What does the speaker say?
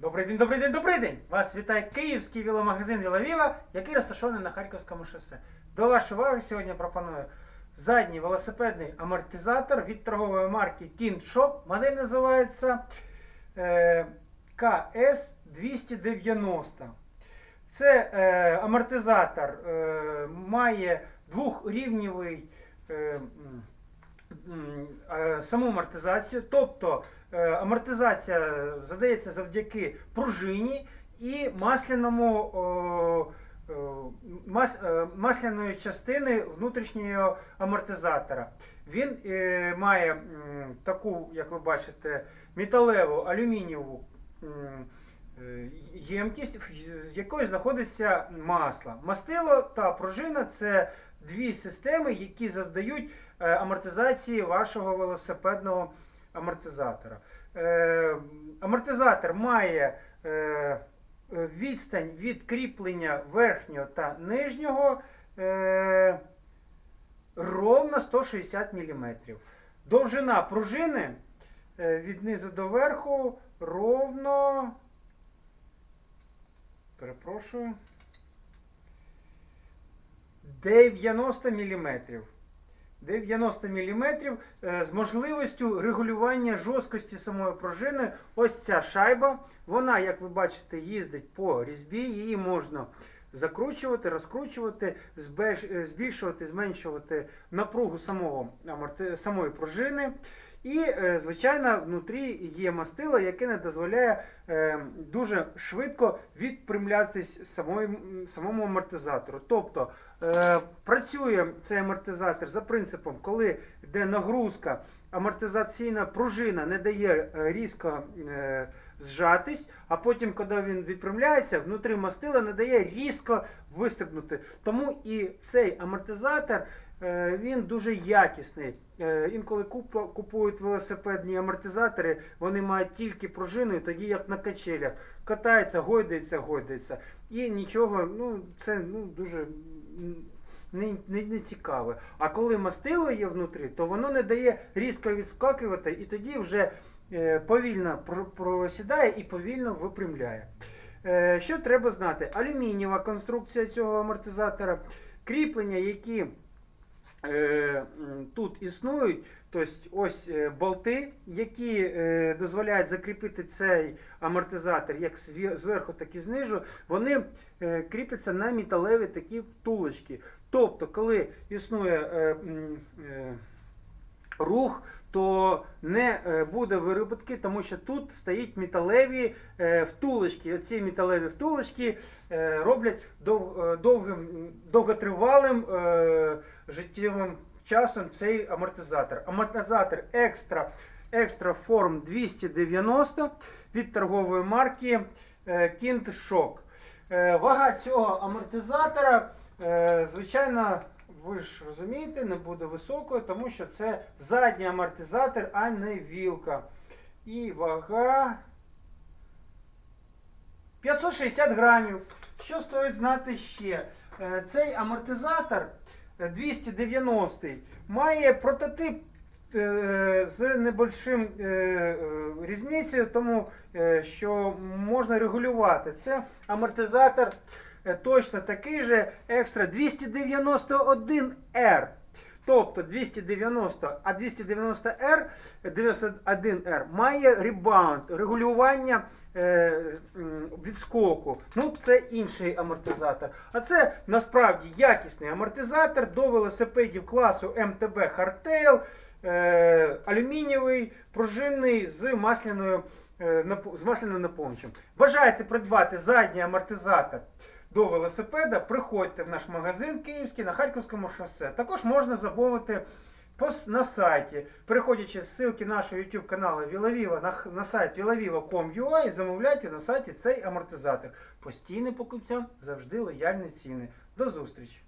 Добрий день, добрий день, добрий день! Вас вітає київський веломагазин Вілавіва, який розташований на Харківському шосе. До вашої уваги сьогодні пропоную задній велосипедний амортизатор від торгової марки Shop. Модель називається е, KS290. Це е, амортизатор е, має м, е, саму амортизацію, тобто е, амортизація задається завдяки пружині і масляному о, мас, е, масляної частини внутрішнього амортизатора. Він е, має таку, як ви бачите, металеву алюмінієву е, ємкість, з якої знаходиться масло. Мастило та пружина це дві системи, які завдають е, амортизації вашого велосипедного амортизатора. Е, амортизатор має е, відстань від кріплення верхнього та нижнього ровно 160 мм. Довжина пружини від низу до верху ровно. Перепрошую. 90 мм. 90 мм з можливістю регулювання жорсткості самої пружини. Ось ця шайба. Вона, як ви бачите, їздить по різьбі. Її можна закручувати, розкручувати, збільшувати, зменшувати напругу самого, самої пружини. І, е, звичайно, внутрі є мастило, яке не дозволяє е, дуже швидко відпрямлятись самому амортизатору. Тобто е, працює цей амортизатор за принципом, коли йде нагрузка, амортизаційна пружина не дає різко зжатись, а потім, коли він відпрямляється, внутрі мастила не дає різко вистрибнути. Тому і цей амортизатор він дуже якісний. Е, Інколи купують велосипедні амортизатори, вони мають тільки пружину, тоді як на качелях. Катається, гойдається, гойдається. І нічого, ну це ну, дуже не, не, не цікаве. А коли мастило є внутрі, то воно не дає різко відскакувати, і тоді вже е, повільно просідає і повільно випрямляє. Е, що треба знати? Алюмінієва конструкція цього амортизатора, кріплення, які е, тут існують, тобто ось е, болти, які е, дозволяють закріпити цей амортизатор як зверху, так і знижу. вони е, кріпляться на металеві такі втулочки. Тобто, коли існує е, е, рух, то не е, буде вироботки, тому що тут стоять металеві е, втулочки. Оці металеві втулочки е, роблять дов, довгим, довготривалим життєвим часом цей амортизатор. Амортизатор екстра, екстра форм 290 від торгової марки. Е, Вага цього амортизатора, звичайно, ви ж розумієте, не буде високою, тому що це задній амортизатор, а не вілка. І вага 560 грамів. Що стоїть знати ще? Е, Цей амортизатор е, 290 має прототип е, з небольшим е, е, різницею, тому е, що можна регулювати. Це амортизатор е, точно такий же екстра 291R. Тобто 290, а 290R, 91R має ребаунд, регулювання е, відскоку. Ну, це інший амортизатор. А це насправді якісний амортизатор до велосипедів класу МТБ Hardtail, е, алюмінієвий, пружинний з масляною е, з масляним наповнювачем. Бажаєте придбати задній амортизатор до велосипеда, приходьте в наш магазин київський на Харківському шосе. Також можна замовити на сайті, переходячи з ссылки нашого YouTube каналу Вілавіва на, на сайт vilaviva.com.ua і замовляйте на сайті цей амортизатор. Постійним покупцям завжди лояльні ціни. До зустрічі!